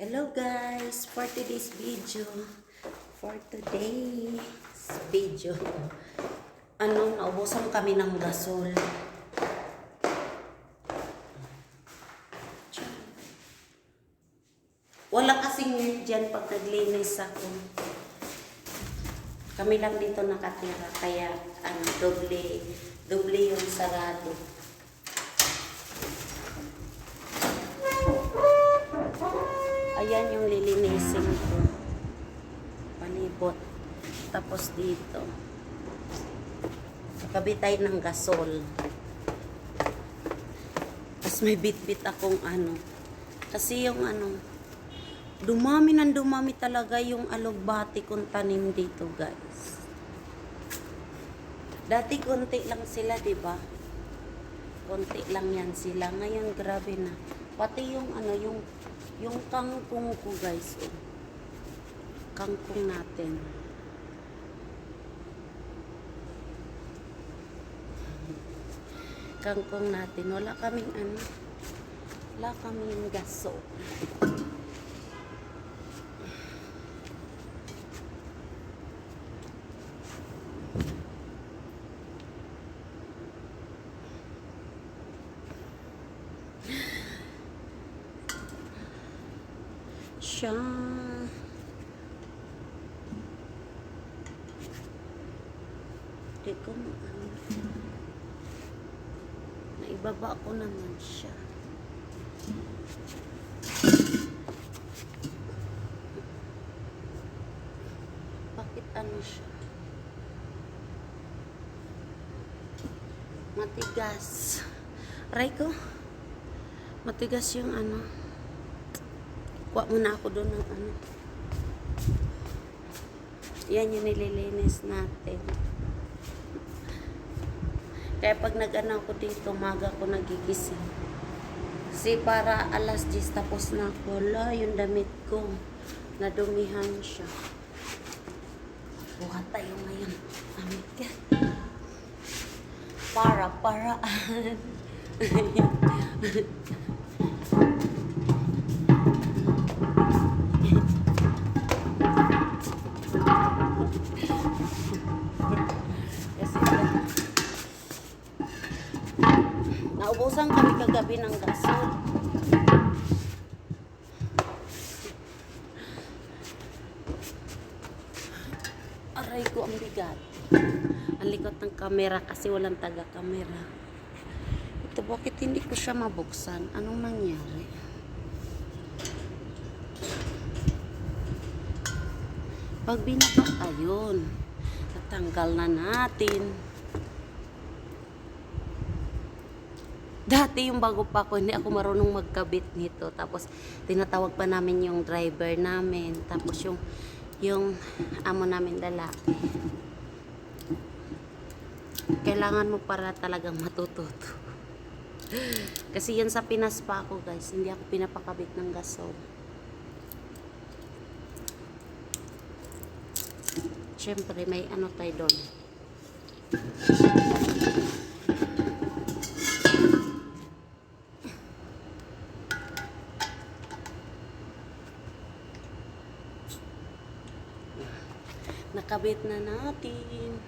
Hello guys, for today's video, for today's video, ano, naubusan kami ng gasol. Wala kasing net dyan pag naglinis ako. Kami lang dito nakatira, kaya ano, doble, doble yung sarado. Ayan yung lilinisin ko. Palibot. Tapos dito. Kabitay ng gasol. Tapos may bit-bit akong ano. Kasi yung ano, dumami ng dumami talaga yung alugbati kong tanim dito, guys. Dati konti lang sila, di ba? Konti lang yan sila. Ngayon, grabe na. Pati yung ano, yung yung kangkong ko, guys. Oh. Kangkong natin. Kangkong natin. Wala kaming ano. Wala kaming gaso. Siya. Hindi ko maano. Naibaba ko naman siya. Bakit ano siya? Matigas. Aray ko. Matigas yung ano. Kuha muna ako doon ng ano. Yan yung nililinis natin. Kaya pag nag-ano ako dito, maga ako nagigising. Kasi para alas 10 tapos na ako. Wala, yung damit ko. Nadumihan siya. Buhat tayo ngayon. Amit ka. Para, paraan. naubusan kami kagabi ng gasol. Aray ko ang bigat. Ang likot ng kamera kasi walang taga-kamera. Ito, bakit hindi ko siya mabuksan? Anong nangyari? Pag binaba, ayun. Natanggal na natin. Dati yung bago pa ako, hindi ako marunong magkabit nito. Tapos, tinatawag pa namin yung driver namin. Tapos, yung, yung amo namin lalaki. Kailangan mo para talagang matututo. Kasi yan sa Pinas pa ako, guys. Hindi ako pinapakabit ng gasol. Siyempre, may ano tayo doon. Nakabit na natin.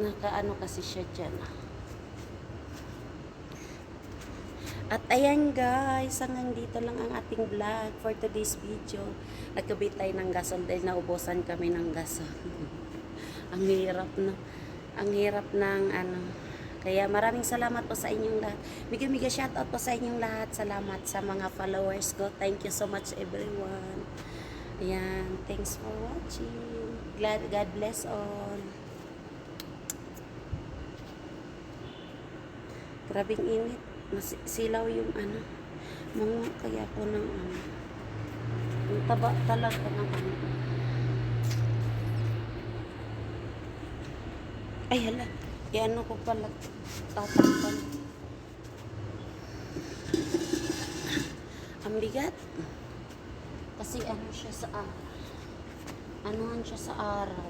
Nakaano kasi siya dyan. At ayan guys, hanggang dito lang ang ating vlog for today's video. Nagkabit tayo ng gasol dahil naubusan kami ng gasol. ang hirap na. Ang hirap ng ano. Kaya maraming salamat po sa inyong lahat. Bigyan miga shoutout po sa inyong lahat. Salamat sa mga followers ko. Thank you so much everyone. Ayan, thanks for watching. Glad God bless all. Grabing init. Mas silaw yung ano. Mga kaya po ng ano. Taba talaga ng ano. Ay hala. Yan ko pala tatanggal. Ang bigat. Kasi ano siya sa ah. anuhan siya sa araw.